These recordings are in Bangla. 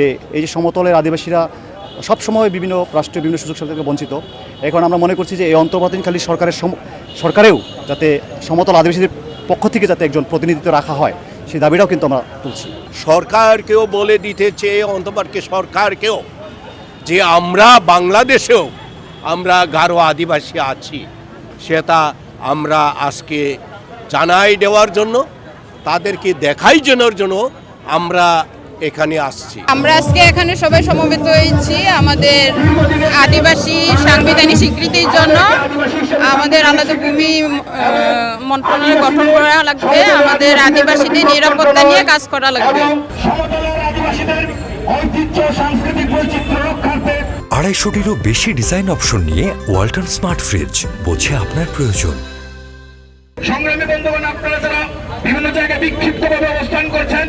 যে এই যে সমতলের আদিবাসীরা সবসময় বিভিন্ন রাষ্ট্রীয় বিভিন্ন সুযোগ সুবিধা থেকে বঞ্চিত। এখন আমরা মনে করছি যে এই অন্তর্বর্তীকালীন সরকারের সরকারেও যাতে সমতল আদিবাসীদের পক্ষ থেকে যাতে একজন প্রতিনিধিত্ব রাখা হয়, সেই দাবিটাও কিন্তু আমরা তুলছি। সরকারকেও বলে দিতে চেয়ে অন্তপারকে সরকারকেও যে আমরা বাংলাদেশেও আমরা গারো আদিবাসী আছি, সেটা আমরা আজকে জানাই দেওয়ার জন্য, তাদেরকে দেখাই জানার জন্য আমরা এখানে আসছি। আমরা আজকে এখানে সবাই সমবেত হয়েছি আমাদের আদিবাসী সাংবিধানিক স্বীকৃতির জন্য। আমাদের আলাদা ভূমি মন্ত্রণালয় গঠন করা লাগবে। আমাদের আদিবাসীদের নিরাপত্তা নিয়ে কাজ করা লাগবে। সমতলের আদিবাসীদের ঐতিহ্য সাংস্কৃতিক বৈচিত্র্য রক্ষার্থে আড়াইশোটিরও বেশি ডিজাইন অপশন নিয়ে ওয়ালটন স্মার্ট ফ্রিজ বোঝে আপনার প্রয়োজন। সংগ্রামী বন্ধুগণ আপনারা যারা বিভিন্ন জায়গায় বিক্ষিপ্তভাবে অবস্থান করছেন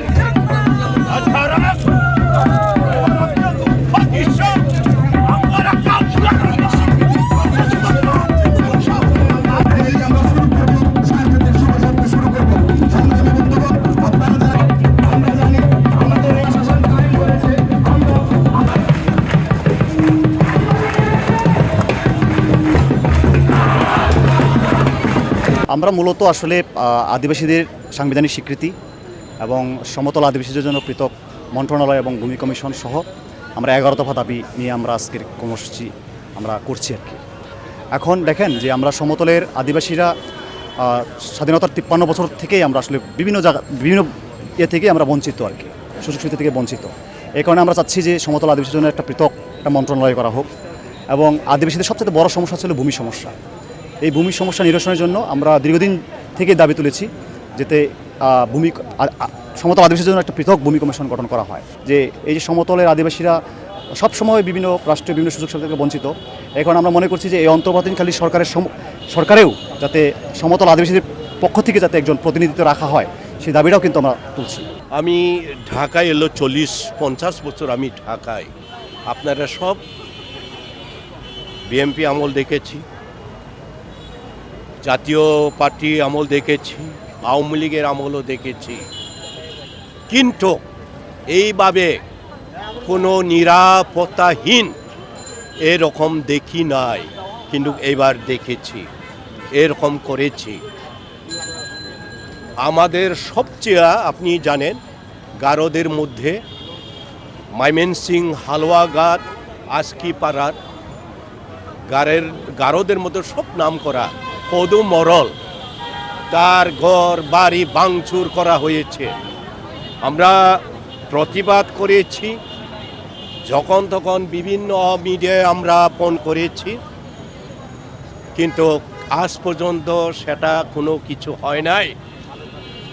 আমরা মূলত আসলে আদিবাসীদের সাংবিধানিক স্বীকৃতি এবং সমতল আদিবাসীদের জন্য পৃথক মন্ত্রণালয় এবং ভূমি কমিশন সহ আমরা এগারো দফা দাবি নিয়ে আমরা আজকের কর্মসূচি আমরা করছি আর কি। এখন দেখেন যে আমরা সমতলের আদিবাসীরা স্বাধীনতার তিপ্পান্ন বছর থেকেই আমরা আসলে বিভিন্ন জায়গা, বিভিন্ন ইয়ে থেকে আমরা বঞ্চিত আর কি সুযোগ সুবিধা থেকে বঞ্চিত। এই কারণে আমরা চাচ্ছি যে সমতল আদিবাসীর জন্য একটা পৃথক একটা মন্ত্রণালয় করা হোক এবং আদিবাসীদের সবচেয়ে বড় সমস্যা ছিল ভূমি সমস্যা। এই ভূমি সমস্যা নিরসনের জন্য আমরা দীর্ঘদিন থেকে দাবি তুলেছি যাতে ভূমি সমতল আদিবাসীর জন্য একটা পৃথক ভূমি কমিশন গঠন করা হয়। যে এই যে সমতলের আদিবাসীরা সবসময় বিভিন্ন রাষ্ট্রীয় বিভিন্ন সুযোগ সুবিধা থেকে বঞ্চিত। এখন আমরা মনে করছি যে এই অন্তর্বর্তীকালীন সরকারের সরকারেও যাতে সমতল আদিবাসীদের পক্ষ থেকে যাতে একজন প্রতিনিধিত্ব রাখা হয়, সেই দাবিটাও কিন্তু আমরা তুলছি। আমি ঢাকায় এলো চল্লিশ, পঞ্চাশ বছর আমি ঢাকায়। আপনারা সব বিএমপি আমল দেখেছি। জাতীয় পার্টি আমল দেখেছি, আওয়ামী লীগের আমলও দেখেছি। কিন্তু এইভাবে কোনো নিরাপত্তাহীন এরকম দেখি নাই, কিন্তু এবার দেখেছি, এরকম করেছি। আমাদের সবচেয়ে, আপনি জানেন, গারোদের মধ্যে মাইমেন সিং মাইমেনসিং হালুয়াঘাট আজকিপাড়ার গারের, গারোদের মধ্যে সব নাম করা পদু মরল তার ঘর, বাড়ি ভাঙচুর করা হয়েছে। আমরা প্রতিবাদ করেছি। যখন তখন বিভিন্ন মিডিয়ায় আমরা ফোন করেছি। কিন্তু আজ পর্যন্ত সেটা কোনো কিছু হয় নাই।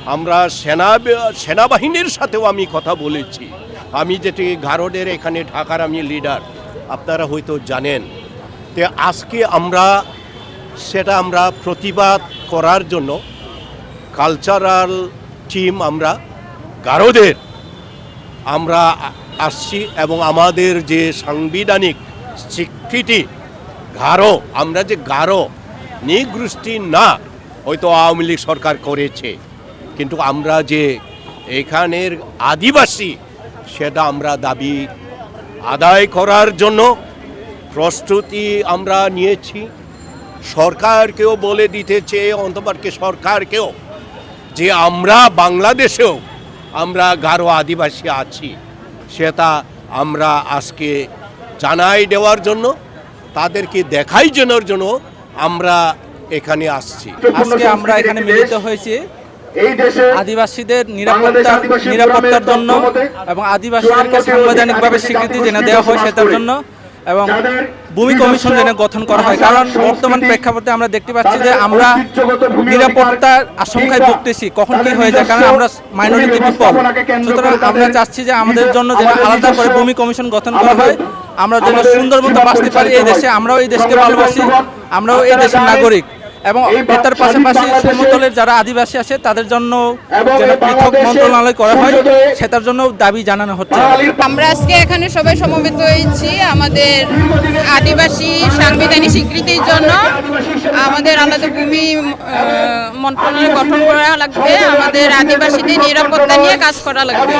আমরা সেনা, সেনাবাহিনীর সাথেও আমি কথা বলেছি। আমি যেটি গারোডের এখানে ঢাকার আমি লিডার আপনারা হয়তো জানেন। তে আজকে আমরা সেটা আমরা প্রতিবাদ করার জন্য কালচারাল টিম আমরা, গারোদের, আমরা আসছি এবং আমাদের যে সাংবিধানিক স্বীকৃতি, গারো, আমরা যে গারো নিগোষ্ঠী না, হয়তো আওয়ামী লীগ সরকার করেছে। কিন্তু আমরা যে এখানের আদিবাসী, সেটা আমরা দাবি আদায় করার জন্য প্রস্তুতি আমরা নিয়েছি। সরকারকেও বলে দিতে চেয়ে অন্তপারকে সরকারকেও যে আমরা বাংলাদেশেও আমরা গারো আদিবাসী আছি সেটা আমরা আজকে জানাই দেওয়ার জন্য তাদেরকে দেখাই জানার জন্য আমরা এখানে আসছি। আজকে আমরা এখানে মিলিত হয়েছি আদিবাসীদের নিরাপত্তা নিরাপত্তার জন্য এবং আদিবাসীদেরকে সাংবিধানিকভাবে স্বীকৃতি যেন দেওয়া হয় সেটার জন্য এবং ভূমি কমিশন যেন গঠন করা হয়। কারণ বর্তমান প্রেক্ষাপটে আমরা দেখতে পাচ্ছি যে আমরা নিরাপত্তার আশঙ্কায় ভুগতেছি। কখন কি হয়ে যায়? কারণ আমরা মাইনরিটি পিপল সুতরাং আমরা চাচ্ছি যে আমাদের জন্য যেন আলাদা করে ভূমি কমিশন গঠন করা হয়। আমরা যেন সুন্দর মতো বাঁচতে পারি এই দেশে। আমরাও এই দেশকে ভালোবাসি। আমরাও এই দেশের নাগরিক। এবং এটার পাশাপাশি সমতলের যারা আদিবাসী আছে তাদের জন্য যেন পৃথক মন্ত্রণালয় করা হয় সেটার জন্য দাবি জানানো হচ্ছে। আমরা আজকে এখানে সবাই সমবেত হয়েছি আমাদের আদিবাসী সাংবিধানিক স্বীকৃতির জন্য। আমাদের আলাদা ভূমি মন্ত্রণালয় গঠন করা লাগবে আমাদের আদিবাসীদের নিরাপত্তা নিয়ে কাজ করা লাগবে।